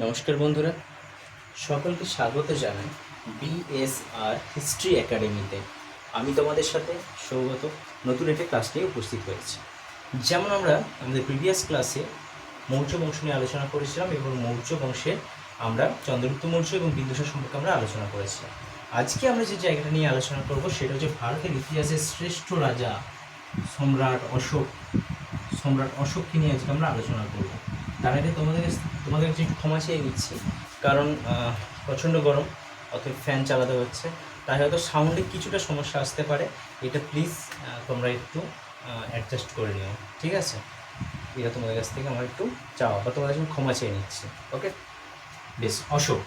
নমস্কার বন্ধুরা। সকলকে স্বাগত জানাই বিএসআর হিস্ট্রি একাডেমিতে আমি তোমাদের সাথে সৌগত, নতুন একটা ক্লাস নিয়ে উপস্থিত হয়েছি। যেমন আমরা আমাদের প্রিভিয়াস ক্লাসে মৌর্য বংশ নিয়ে আলোচনা করেছিলাম এবং মৌর্য বংশের আমরা চন্দ্রগুপ্ত মৌর্য এবং বিন্দুসার সম্পর্কে আমরা আলোচনা করেছিলাম। আজকে আমরা যে জায়গাটা নিয়ে আলোচনা করব সেটা হচ্ছে ভারতের ইতিহাসের শ্রেষ্ঠ রাজা সম্রাট অশোক। সম্রাট অশোককে নিয়ে আজকে আমরা আলোচনা করব। তার আগে তোমাদের তোমাদের একটু ক্ষমা চেয়ে নিচ্ছি। কারণ প্রচণ্ড গরম, অতএব ফ্যান চালাতে হচ্ছে। তাই হয়তো সাউন্ডে কিছুটা সমস্যা আসতে পারে। এটা প্লিজ তোমরা একটু অ্যাডজাস্ট করে নিও। ঠিক আছে? এটা তোমাদের কাছ থেকে আমার একটু চাওয়া বা তোমাদের ক্ষমা চেয়ে নিচ্ছি। ওকে বেশ, অশোক।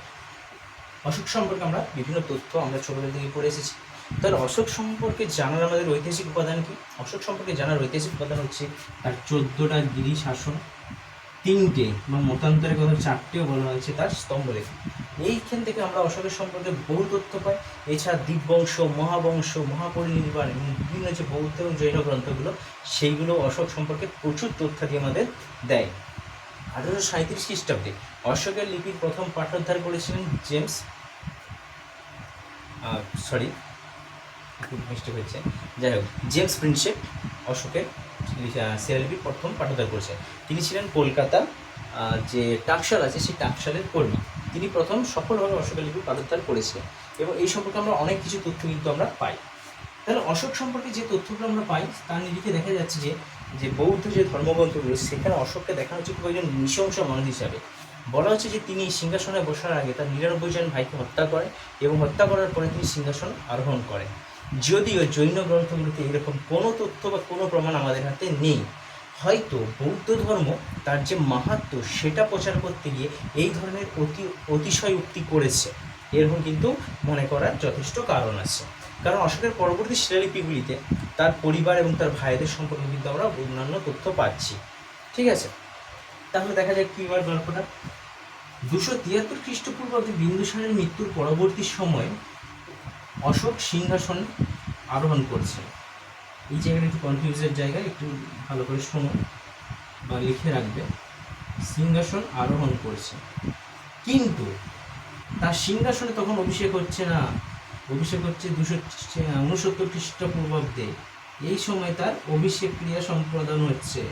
অশোক সম্পর্কে আমরা বিভিন্ন তথ্য আমরা ছোটবেলা থেকে পড়ে এসেছি। তাহলে অশোক সম্পর্কে জানার আমাদের ঐতিহাসিক উপাদান কি? অশোক সম্পর্কে জানার ঐতিহাসিক উপাদান হচ্ছে তার চোদ্দোটা গিরি শাসন। তিনটে বা মতান্তরের কথা চারটেও বলা হয়েছে তার স্তম্ভলেখ এইখান থেকে আমরা অশোকের সম্পর্কে বহু তথ্য পাই। এছাড়া দ্বীপবংশ মহাবংশ, মহাপরিনির্বাণ এবং বিভিন্ন যে বৌদ্ধ এবং জৈন গ্রন্থগুলো, সেইগুলো অশোক সম্পর্কে প্রচুর তথ্যাদি আমাদের দেয়। আঠারোশো সাঁত্রিশ খ্রিস্টাব্দে অশোকের লিপির প্রথম পাঠোদ্ধার করেছিলেন জেমস সরি একটু মিস্টেক হয়েছে। যাই হোক, জেমস প্রিন্সেপ অশোকের শিলালিপির প্রথম পাঠোদ্ধার করেছেন তিনি ছিলেন কলকাতা যে টাকশাল আছে, সেই টাকশালের কর্মী। তিনি প্রথম সফলভাবে অশোকের লিপি পাঠোদ্ধার করেছিলেন এবং এই সম্পর্কে আমরা অনেক কিছু তথ্য কিন্তু আমরা পাই। তাহলে অশোক সম্পর্কে যে তথ্যগুলো আমরা পাই, তার নিরিখে দেখা যাচ্ছে যে যে বৌদ্ধ যে ধর্মগ্রন্থগুলো, সেখানে অশোককে দেখা হচ্ছে খুব একজন নৃশংস মানুষ হিসাবে। বলা হচ্ছে যে তিনি সিংহাসনে বসার আগে তার নিরানব্বই জন ভাইকে হত্যা করেন এবং হত্যা করার পরে তিনি সিংহাসন আরোহণ করেন। যদিও জৈন গ্রন্থগুলোতে এরকম কোনো তথ্য বা কোনো প্রমাণ আমাদের হাতে নেই। হয়তো বৌদ্ধ ধর্ম তার যে মাহাত্ম সেটা প্রচার করতে গিয়ে এই ধরনের অতি অতিশয় উক্তি করেছে। এরকম কিন্তু মনে করার যথেষ্ট কারণ আছে। কারণ অশোকের পরবর্তী শিলালিপিগুলিতে তার পরিবার এবং তার ভাইদের সম্পর্কে কিন্তু আমরা অন্যান্য তথ্য পাচ্ছি। ঠিক আছে? তাহলে দেখা যাক কি গল্পটা। দুশো তিয়াত্তর খ্রিস্টপূর্বাব্দে বিন্দুসারের মৃত্যুর পরবর্তী সময়ে অশোক সিংহাসন আরোহণ করছে। এই জায়গাটা একটু কনফিউজের জায়গা, একটু ভালো করে শোনো বা লিখে রাখবে। সিংহাসন আরোহণ করছে। কিন্তু তার সিংহাসনে তখন অভিষেক হচ্ছে না। অভিষেক হচ্ছে দুশো উনসত্তর খ্রিস্টপূর্বাব্দে। এই সময় তার অভিষেক ক্রিয়া সম্পাদন হচ্ছে।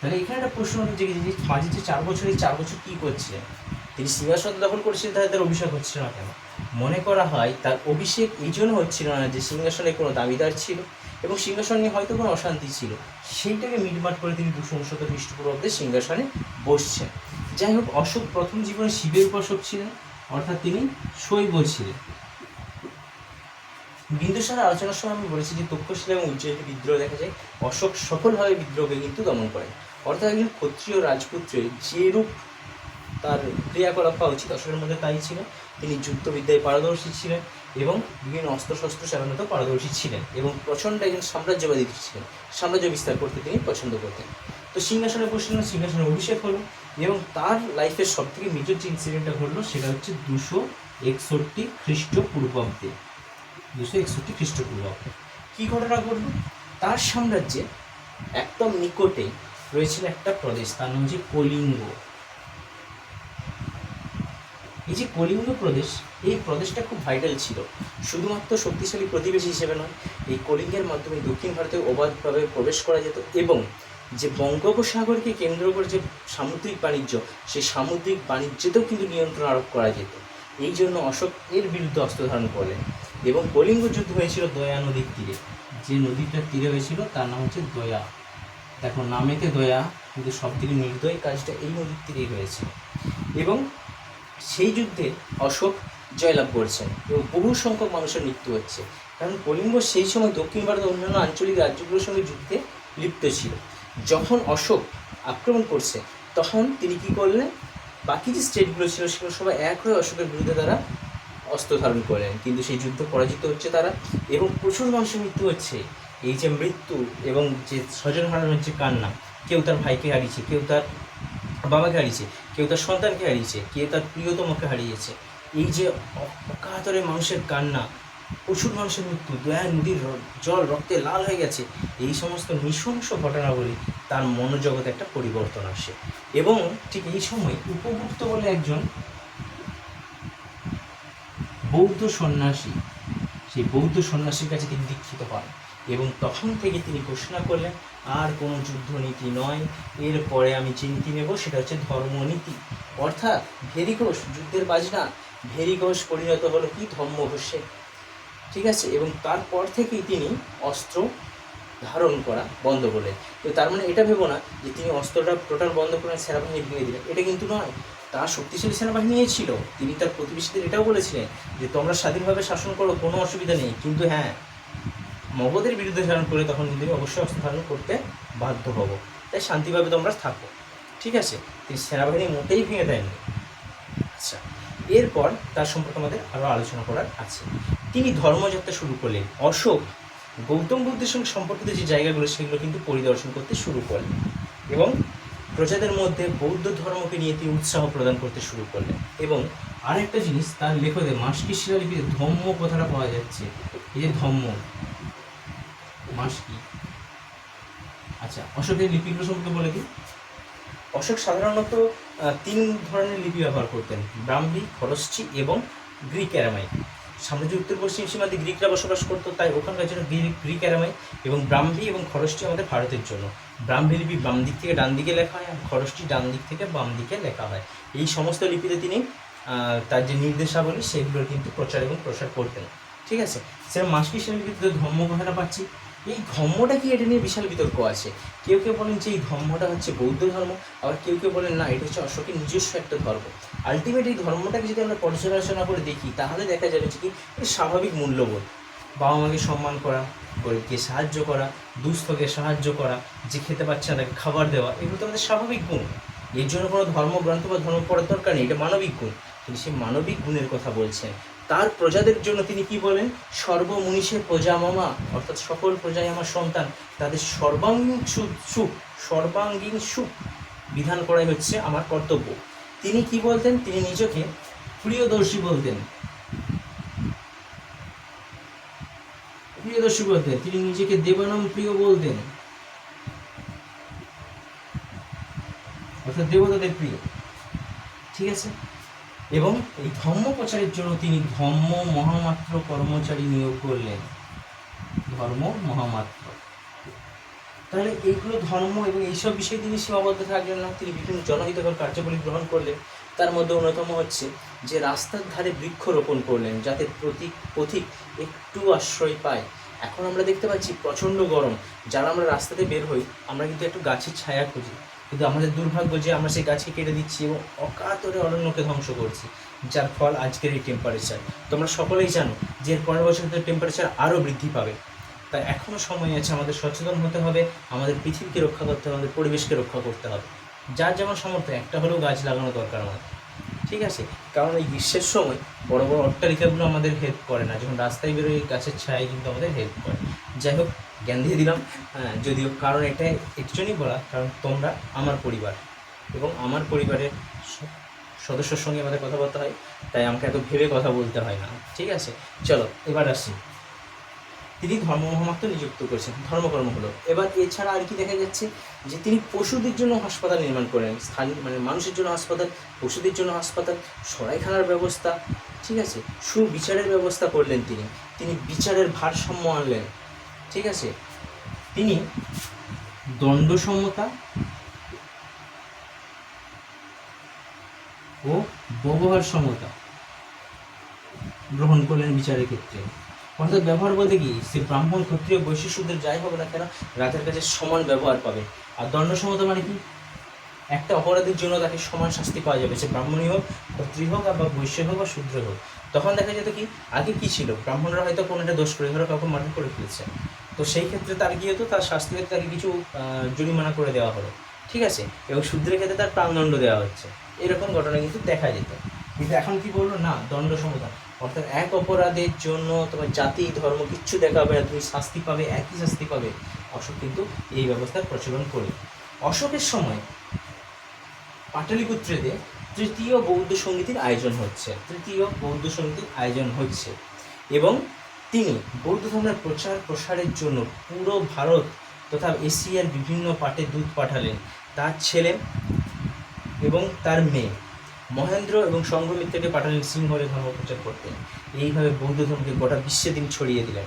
তাহলে এখানে একটা প্রশ্ন জেগে যে মাঝে যে চার বছর, এই চার বছর কী করছে? তিনি সিংহাসন দখল করেছিলেন তাহলে তার অভিষেক হচ্ছিল না কেন? মনে করা হয় তার অভিষেক এই জন্য হচ্ছিল না যে সিংহাসনে কোনো দাবিদার ছিল এবং সিংহাসন নিয়ে হয়তো কোনো অশান্তি ছিল। সেইটাকে মিটমাট করে তিনি দুশো উনসত্তর খ্রিস্টপূর্বাব্দে সিংহাসনে বসছেন। যাই হোক, অশোক প্রথম জীবনে শিবের উপাসক ছিলেন, অর্থাৎ তিনি শৈব ছিলেন। বিন্দুসার আলোচনার সময় আমি বলেছি যে তক্ষশিলা এবং উজ্জয়িনী বিদ্রোহ দেখা যায়। অশোক সফলভাবে বিদ্রোহকে কিন্তু দমন করেন। অর্থাৎ একজন ক্ষত্রিয় রাজপুত্রের যে রূপ তার ক্রিয়াকলাপ পাওয়া উচিত অশোকের মধ্যে তাই ছিল। তিনি যুদ্ধবিদ্যায় পারদর্শী ছিলেন এবং বিভিন্ন অস্ত্রশস্ত্র চালানোতেও পারদর্শী ছিলেন এবং প্রচণ্ড একজন সাম্রাজ্যবাদী ছিলেন। সাম্রাজ্য বিস্তার করতে তিনি পছন্দ করতেন। তো সিংহাসনে বসলেন সিংহাসনে অভিষেক হলো এবং তার লাইফের সব থেকে মেজর যে ইনসিডেন্টটা ঘটলো সেটা হচ্ছে দুশো একষট্টি খ্রিস্টপূর্বাব্দে। দুশো একষট্টি খ্রিস্টপূর্বাব্দে। কী ঘটনা ঘটলো? তার সাম্রাজ্যে একদম নিকটে রয়েছিল একটা প্রদেশ, তার নাম হচ্ছে কলিঙ্গ। এই যে কলিঙ্গ প্রদেশ, এই প্রদেশটা খুব ভাইটাল ছিল। শুধুমাত্র শক্তিশালী প্রতিবেশী হিসেবে নয়, এই কলিঙ্গের মাধ্যমে দক্ষিণ ভারতে অবাধভাবে প্রবেশ করা যেত এবং যে বঙ্গোপসাগরকে কেন্দ্র করে যে সামুদ্রিক বাণিজ্য, সেই সামুদ্রিক বাণিজ্যতেও কিন্তু নিয়ন্ত্রণ আরোপ করা যেত। এই জন্য অশোক এর বিরুদ্ধে অস্ত্র ধারণ করলেন এবং কলিঙ্গ যুদ্ধ হয়েছিল দয়া নদীর তীরে। যে নদীটার তীরে হয়েছিল, তার নাম হচ্ছে দয়া। দেখো, নামেতে দয়া কিন্তু সব থেকে নির্দয় কাজটা এই নদীর তীরেই হয়েছে। এবং সেই যুদ্ধে অশোক জয়লাভ করছেন এবং বহু সংখ্যক মানুষের মৃত্যু হচ্ছে। কারণ কলিঙ্গ সেই সময় দক্ষিণ ভারতের অন্যান্য আঞ্চলিক রাজ্যগুলোর সঙ্গে যুদ্ধে লিপ্ত ছিল। যখন অশোক আক্রমণ করছে, তখন তিনি কি করলেন? বাকি যে স্টেটগুলো ছিল, সেগুলো সবাই এক হয়ে অশোকের বিরুদ্ধে তারা অস্ত্র ধারণ করলেন। কিন্তু সেই যুদ্ধ পরাজিত হচ্ছে তারা এবং প্রচুর মানুষের মৃত্যু হচ্ছে। এই যে মৃত্যু এবং যে স্বজন হারানোর যে কান্না, কেউ তার ভাইকে হারিয়েছে, কেউ তার বাবাকে হারিয়েছে, কেউ তার সন্তানকে হারিয়েছে, কেউ তার প্রিয়তমকে হারিয়েছে। এই যে অকাতরে মানুষের কান্না, প্রচুর মানুষের মৃত্যু, দয়া, নদীর জল, রক্তে লাল হয়ে গেছে, এই সমস্ত নৃশংস ঘটনাগুলি তার মনোজগতে একটা পরিবর্তন আসে। এবং ঠিক এই সময় উপগুপ্ত বলে একজন বৌদ্ধ সন্ন্যাসী, সেই বৌদ্ধ সন্ন্যাসীর কাছে তিনি দীক্ষিত পান এবং তখন থেকে তিনি ঘোষণা করলেন আর কোনো যুদ্ধনীতি নয়। এরপরে আমি যে নীতি নেব সেটা হচ্ছে ধর্মনীতি। অর্থাৎ ভেরিঘোষ, যুদ্ধের বাজনা। ভেরিঘোষ পরিণত হলো কি? ধর্মঘোষে। ঠিক আছে? এবং তারপর থেকেই তিনি অস্ত্র ধারণ করা বন্ধ করলেন। তো তার মানে এটা ভেবো না যে তিনি অস্ত্রটা টোটাল বন্ধ করে সেনাবাহিনী ভেঙে দিলেন। এটা কিন্তু নয়। তার শক্তিশালী সেনাবাহিনী ছিল। তিনি তার প্রতিবেশীদের এটাও বলেছিলেন যে, তোমরা স্বাধীনভাবে শাসন করো, কোনো অসুবিধা নেই। কিন্তু হ্যাঁ মগধের বিরুদ্ধে ধারণ করে তখন কিন্তু অবশ্যই অস্ত্র ধারণ করতে বাধ্য হব। তাই শান্তিভাবে তোমরা থাকো ঠিক আছে? তিনি সেনাবাহিনী মোটেই ভেঙে দেয়নি আচ্ছা এরপর তার সম্পর্কে আমাদের আরও আলোচনা করার আছে। তিনি ধর্মযাত্রা শুরু করলেন। অশোক, গৌতম বুদ্ধের সঙ্গে সম্পর্কিত যে জায়গাগুলো, সেগুলো কিন্তু পরিদর্শন করতে শুরু করলেন এবং প্রজাদের মধ্যে বৌদ্ধ ধর্মকে নিয়ে তিনি উৎসাহ প্রদান করতে শুরু করলেন। এবং আরেকটা জিনিস, তার লেখকদের মাসকি শিলালিপিতে ধম্ম কথাটা পাওয়া যাচ্ছে। এই যে ধম্ম মাসকি। আচ্ছা অশোকের লিপিগুলো সম্পর্কে বলে দিই। অশোক সাধারণত তিন ধরনের লিপি ব্যবহার করতেন। ব্রাহ্মী খরশ্চি এবং গ্রিক অ্যারামাইক সাম্রাজ্যের উত্তর পশ্চিম সীমান্তে গ্রিকরা বসবাস করতো, তাই ওখানকার জন্য গ্রিক গ্রিক অ্যারামাইক এবং ব্রাহ্মী এবং খরশ্চি আমাদের ভারতের জন্য। ব্রাহ্মী লিপি বাম দিক থেকে ডান দিকে লেখা হয়, আর খরশ্চি ডান দিক থেকে বাম দিকে লেখা হয়। এই সমস্ত লিপিতে তিনি তার যে নির্দেশাবলী, সেগুলোর কিন্তু প্রচার এবং প্রসার করতেন। ঠিক আছে? সেরকম মাসকি লিপিতে ধর্ম কথাটা পাচ্ছি। এই ধর্মটা কি এটা নিয়ে বিশাল বিতর্ক আছে? কেউ কেউ বলেন যে এই ধর্মটা হচ্ছে বৌদ্ধ ধর্ম, আবার কেউ কেউ বলেন না, এটা হচ্ছে অশোকের নিজস্ব একটা ধর্ম। আলটিমেট এই ধর্মটাকে যদি আমরা পর্যালোচনা করে দেখি, তাহলে দেখা যাবে যে কি স্বাভাবিক মূল্যবোধ। বাবা মাকে সম্মান করা, গরিবকে সাহায্য করা, দুস্থকে সাহায্য করা, যে খেতে পাচ্ছে না, তাকে খাবার দেওয়া, এগুলো তো আমাদের স্বাভাবিক গুণ। এর জন্য কোনো ধর্মগ্রন্থ বা ধর্ম পড়ার দরকার নেই, এটা মানবিক গুণ। কিন্তু সেই মানবিক গুণের কথা বলছেন তার প্রজাদের জন্য তিনি কি বলেন? সর্বমনীষের প্রজা মামা, অর্থাৎ সকল প্রজাই আমার সন্তান। তাদের সর্বাঙ্গীন সুখ সর্বাঙ্গীন সুখ বিধান করাই হচ্ছে আমার কর্তব্য। তিনি কি বলতেন? তিনি নিজেকে প্রিয়দর্শী বলতেন। প্রিয়দর্শী বলতেন। তিনি নিজেকে দেবানম প্রিয় বলতেন। অর্থাৎ দেবতাদের প্রিয়। ঠিক আছে? এবং এই ধর্ম প্রচারের জন্য তিনি ধর্ম মহামাত্র কর্মচারী নিয়োগ করলেন। ধর্ম মহামাত্র। তাহলে এইগুলো ধর্ম এবং এইসব বিষয়ে তিনি সীমাবদ্ধ থাকলেন না? তিনি বিভিন্ন জনহিতকর কার্যাবলী গ্রহণ করলেন। তার মধ্যে অন্যতম হচ্ছে যে রাস্তার ধারে বৃক্ষরোপণ করলেন যাতে প্রতীক, পথিক একটু আশ্রয় পায়। এখন আমরা দেখতে পাচ্ছি প্রচণ্ড গরম। যারা আমরা রাস্তাতে বের হই, আমরা কিন্তু একটু গাছের ছায়া খুঁজি। কিন্তু আমাদের দুর্ভাগ্য যে আমরা সেই গাছকে কেটে দিচ্ছি এবং অকাতরে অরণ্যকে ধ্বংস করছি, যার ফল আজকের এই টেম্পারেচার তোমরা সকলেই জানো যে এর পরের বছর টেম্পারেচার আরও বৃদ্ধি পাবে। তাই এখনও সময় আছে আমাদের সচেতন হতে হবে, আমাদের পৃথিবীকে রক্ষা করতে হবে, আমাদের পরিবেশকে রক্ষা করতে হবে। যার যেমন সামর্থ্য, একটা হলেও গাছ লাগানো দরকার আমাদের। ঠিক আছে? কারণ এই গ্রীষ্মের সময় বড় বড় অট্টালিকাগুলো আমাদের হেল্প করে না, যখন রাস্তায় বেরোয় গাছের ছায় কিন্তু আমাদের হেল্প করে। যাই হোক জ্ঞান দিয়ে দিলাম। হ্যাঁ যদিও কারণ এটা এর জন্যই বলা, কারণ তোমরা আমার পরিবার এবং আমার পরিবারের সদস্যর সঙ্গে আমাদের কথাবার্তা হয়, তাই আমাকে এত ভেবে কথা বলতে হয় না। ঠিক আছে? চলো, এবার আসি। তিনি ধর্ম মহামাত্র নিযুক্ত করেছেন, ধর্মকর্ম হলো। এবার এছাড়া আর কি দেখা যাচ্ছে যে তিনি পশুদের জন্য হাসপাতাল নির্মাণ করেন, স্থানীয় মানে মানুষের জন্য হাসপাতাল, পশুদের জন্য হাসপাতাল, সরাইখানার ব্যবস্থা, ঠিক আছে? সুবিচারের ব্যবস্থা করলেন তিনি। তিনি বিচারের ভারসাম্য আনলেন। ঠিক আছে? তিনি দণ্ডসমতা ও ব্যবহার সমতা গ্রহণ করলেন বিচারের ক্ষেত্রে। অর্থাৎ ব্যবহার বলতে কি? সে ব্রাহ্মণ, ক্ষত্রিয় বৈশিষ্ট্যদের যাই হোক না কেন রাজার কাছে সমান ব্যবহার পাবে। আর দণ্ড সমতা মানে কি? একটা অপরাধের জন্য তাকে সমান শাস্তি পাওয়া যাবে। সে ব্রাহ্মণই হোক, ক্ষত্রিয় হোক বা বৈশ্য হোক বা শূদ্র হোক। তখন দেখা যেত কি? আগে কি ছিল? ব্রাহ্মণরা হয়তো কোনো একটা দোষ করে ধরো, কাউকে মার্ডার করে ফেলছে। তো সেই ক্ষেত্রে তার কি হতো? তার শাস্তি তাকে কিছু জরিমানা করে দেওয়া হলো। ঠিক আছে? এবং শূদ্রের ক্ষেত্রে তার প্রাণদণ্ড দেওয়া হচ্ছে। এরকম ঘটনা কিন্তু দেখা যেত। কিন্তু এখন কি বলল? না, দণ্ড সমতা অর্থাৎ এক অপরাধের জন্য তোমার জাতি, ধর্ম কিচ্ছু দেখা হবে না, তুমি শাস্তি পাবে, একই শাস্তি পাবে। অশোক কিন্তু এই ব্যবস্থার প্রচলন করে। অশোকের সময় পাটলিপুত্রেতে তৃতীয় বৌদ্ধ সঙ্গীতের আয়োজন হচ্ছে। তৃতীয় বৌদ্ধ সঙ্গীতের আয়োজন হচ্ছে। এবং তিনি বৌদ্ধ ধর্মের প্রচার প্রসারের জন্য পুরো ভারত তথা এশিয়ার বিভিন্ন পাটে দূত পাঠালেন। তার ছেলে এবং তার মেয়ে মহেন্দ্র এবং সংঘমিত্রকে পাঠালেন সিংহলে ধর্ম প্রচার করতে। এইভাবে বৌদ্ধ ধর্মকে গোটা বিশ্বে তিনি ছড়িয়ে দিলেন।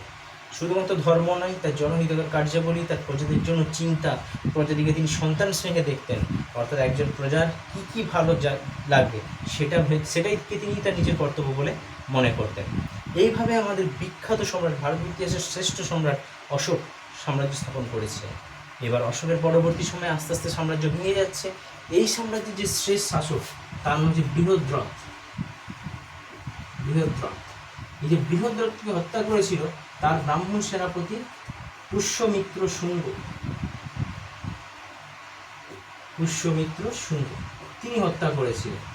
শুধুমাত্র ধর্ম নয়, তার জনহিতকর কার্যাবলী, তার প্রজাদের জন্য চিন্তা, প্রজাদিকে তিনি সন্তান স্নেহে দেখতেন। অর্থাৎ একজন প্রজার কী কী ভালো যা- লাগবে, সেটা সেটাইকে তিনি তার নিজের কর্তব্য বলে মনে করতেন। এইভাবে আমাদের বিখ্যাত সম্রাট ভারত ইতিহাসের শ্রেষ্ঠ সম্রাট অশোক সাম্রাজ্য স্থাপন করেছে। এবার অশোকের পরবর্তী সময়ে আস্তে আস্তে সাম্রাজ্য ভেঙে যাচ্ছে। এই সাম্রাজ্যের যে শ্রেষ্ঠ শাসক, তার নাম হচ্ছে বৃহদ্রথ বৃহদ্রথ এই যে বৃহদ্রথকে হত্যা করেছিল, তার ব্রাহ্মণ সেনাপতি পুষ্যমিত্র শুঙ্গ। পুষ্যমিত্র শুঙ্গ। তিনি হত্যা করেছিলেন।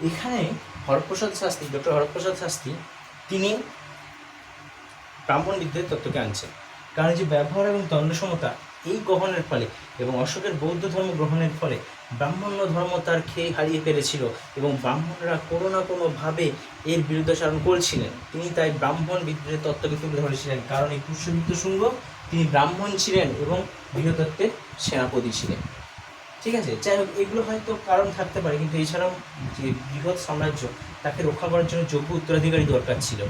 এখানে হরপ্রসাদ শাস্ত্রী, ডক্টর হরপ্রসাদ শাস্ত্রী, তিনি ব্রাহ্মণ বিদ্যুৎ তত্ত্বকে আনছেন। কারণ যে ব্যবহার এবং দণ্ডসমতা এই গ্রহণের ফলে এবং অশোকের বৌদ্ধ ধর্ম গ্রহণের ফলে ব্রাহ্মণ্য ধর্ম তার খেয়ে হারিয়ে ফেলেছিল এবং ব্রাহ্মণরা কোনো না কোনোভাবে এর বিরুদ্ধাচরণ করছিলেন। তিনি তাই ব্রাহ্মণ বিদ্রোহের তত্ত্বকে তুলে ধরেছিলেন। কারণ এই পুষ্যমিত্র শুঙ্গ তিনি ব্রাহ্মণ ছিলেন এবং বৃহদত্তের সেনাপতি ছিলেন। ঠিক আছে? যাই হোক, এগুলো হয়তো কারণ থাকতে পারে, কিন্তু এছাড়াও যে বৃহৎ সাম্রাজ্য, তাকে রক্ষা করার জন্য যোগ্য উত্তরাধিকারী দরকার ছিল।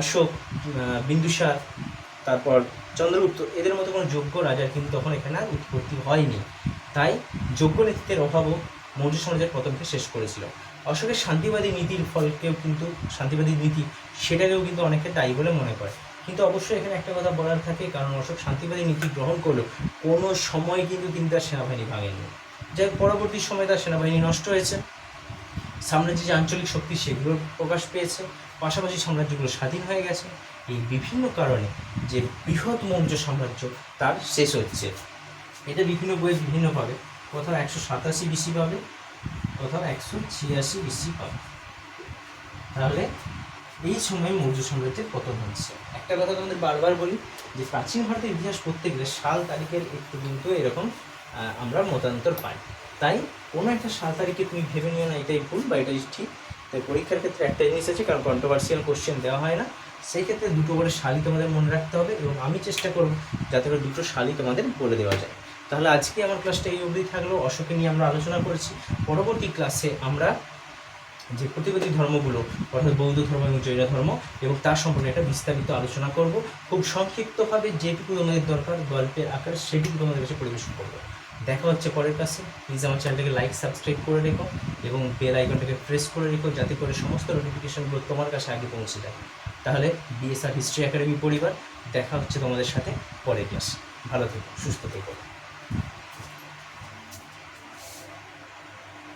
অশোক বিন্দুসার, তারপর চন্দ্রগুপ্ত, এদের মতো কোনো যোগ্য রাজার কিন্তু তখন এখানে উৎপত্তি হয়নি। তাই যোগ্য নেতৃত্বের অভাবও মৌর্য সমাজের পতনকে শেষ করেছিল। অশোকের শান্তিবাদী নীতির ফলকেও কিন্তু, শান্তিবাদী নীতি সেটাকেও কিন্তু অনেকে দায়ী বলে মনে করে। কিন্তু অবশ্যই এখানে একটা কথা বলার থাকে, কারণ অশোক শান্তিবাদী নীতি গ্রহণ করলেও কোনো সময় কিন্তু তিনি তার সেনাবাহিনী ভাঙেননি। যাই পরবর্তী সময়ে তার সেনাবাহিনী নষ্ট হয়েছে। সাম্রাজ্যের যে আঞ্চলিক শক্তি, সেগুলো প্রকাশ পেয়েছে। পাশাপাশি সাম্রাজ্যগুলো স্বাধীন হয়ে গেছে। এই বিভিন্ন কারণে যে বৃহৎ মৌর্য সাম্রাজ্য, তার শেষ হচ্ছে। এটা বিভিন্ন বইয়ে বিভিন্ন পাবে কোথাও একশো সাতাশি বিসি পাবে, কোথাও একশো ছিয়াশি বিসি পাবে। তাহলে এই সময় মৌর্য সাম্রাজ্যের পতন হচ্ছে। একটা কথা তোমাদের বারবার বলি, যে প্রাচীন ভারতের ইতিহাস পড়তে গেলে সাল তারিখের একটু কিন্তু এরকম আমরা মতান্তর পাই। তাই কোনো একটা সাল তারিখে তুমি ভেবে নিও না, এটাই ভুল বা এটাই ঠিক। তাই পরীক্ষার ক্ষেত্রে একটা জিনিস আছে, কারণ কন্ট্রোভার্সিয়াল কোশ্চেন দেওয়া হয় না। সেই ক্ষেত্রে দুটো করে শালি তোমাদের মনে রাখতে হবে এবং আমি চেষ্টা করব যাতে করে দুটো শালি তোমাদের বলে দেওয়া যায়। তাহলে আজকে আমার ক্লাসটা এই অবধি থাকল। অশোকে নিয়ে আমরা আলোচনা করেছি। পরবর্তী ক্লাসে আমরা যে প্রতিবাদী ধর্মগুলো, অর্থাৎ বৌদ্ধ ধর্ম এবং জৈন ধর্ম এবং তার সম্পর্কে একটা বিস্তারিত আলোচনা করব। খুব সংক্ষিপ্তভাবে যেটুকু তোমাদের দরকার, গল্পের আকারে, সেটুকু তোমাদের কাছে পরিবেশন করব। দেখা হচ্ছে পরের কাছে প্লিজ আমার চ্যানেলটাকে লাইক সাবস্ক্রাইব করে রেখো এবং বেল আইকনটাকে প্রেস করে রেখো যাতে করে সমস্ত নোটিফিকেশনগুলো তোমার কাছে আগে পৌঁছে যায়। তাহলে বিএসআর হিস্ট্রি একাডেমি পরিবার, দেখা হচ্ছে তোমাদের সাথে পরের ক্লাস ভালো থেকো, সুস্থ থেকো।